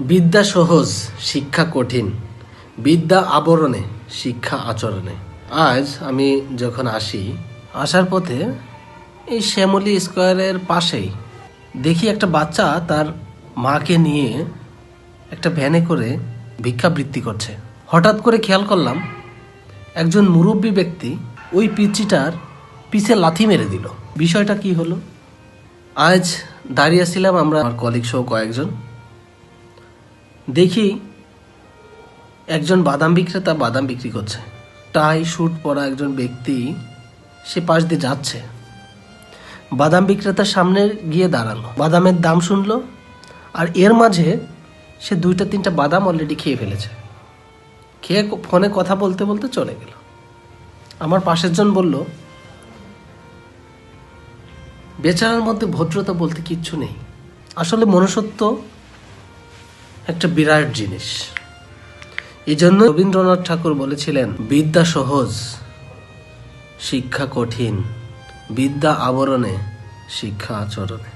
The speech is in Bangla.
বিদ্যা সহজ, শিক্ষা কঠিন। বিদ্যা আবরণে, শিক্ষা আচরণে। আজ আমি যখন আসি, আসার পথে এই শ্যামলী স্কোয়ারের পাশেই দেখি একটা বাচ্চা তার মাকে নিয়ে একটা ভ্যানে করে ভিক্ষাবৃত্তি করছে। হঠাৎ করে খেয়াল করলাম, একজন মুরব্বী ব্যক্তি ওই পিচিটার পিছে লাথি মেরে দিল। বিষয়টা কি হলো? আজ দাঁড়িয়েছিলাম আমরা, আমার কলিগ সহ কয়েকজন। দেখি একজন বাদাম বিক্রেতা বাদাম বিক্রি করছে। টাই শুট পরা একজন ব্যক্তি সে পাশ দিয়ে যাচ্ছে। বাদাম বিক্রেতার সামনে গিয়ে দাঁড়াল। বাদামের দাম শুনলো আর এর মাঝে সে দুইটা, তিনটা বাদাম অলরেডি খেয়ে ফেলেছে। খেয়ে ফোনে কথা বলতে বলতে চলে গেল। আমার পাশের জন বলল, বেচারার মধ্যে ভদ্রতা বলতে কিচ্ছু নেই। আসলে মনুষ্যত্ব একটা বিরাট জিনিস। এই জন্য রবীন্দ্রনাথ ঠাকুর বলেছিলেন, বিদ্যা সহজ, শিক্ষা কঠিন, বিদ্যা আবরণে, শিক্ষা আচরণে।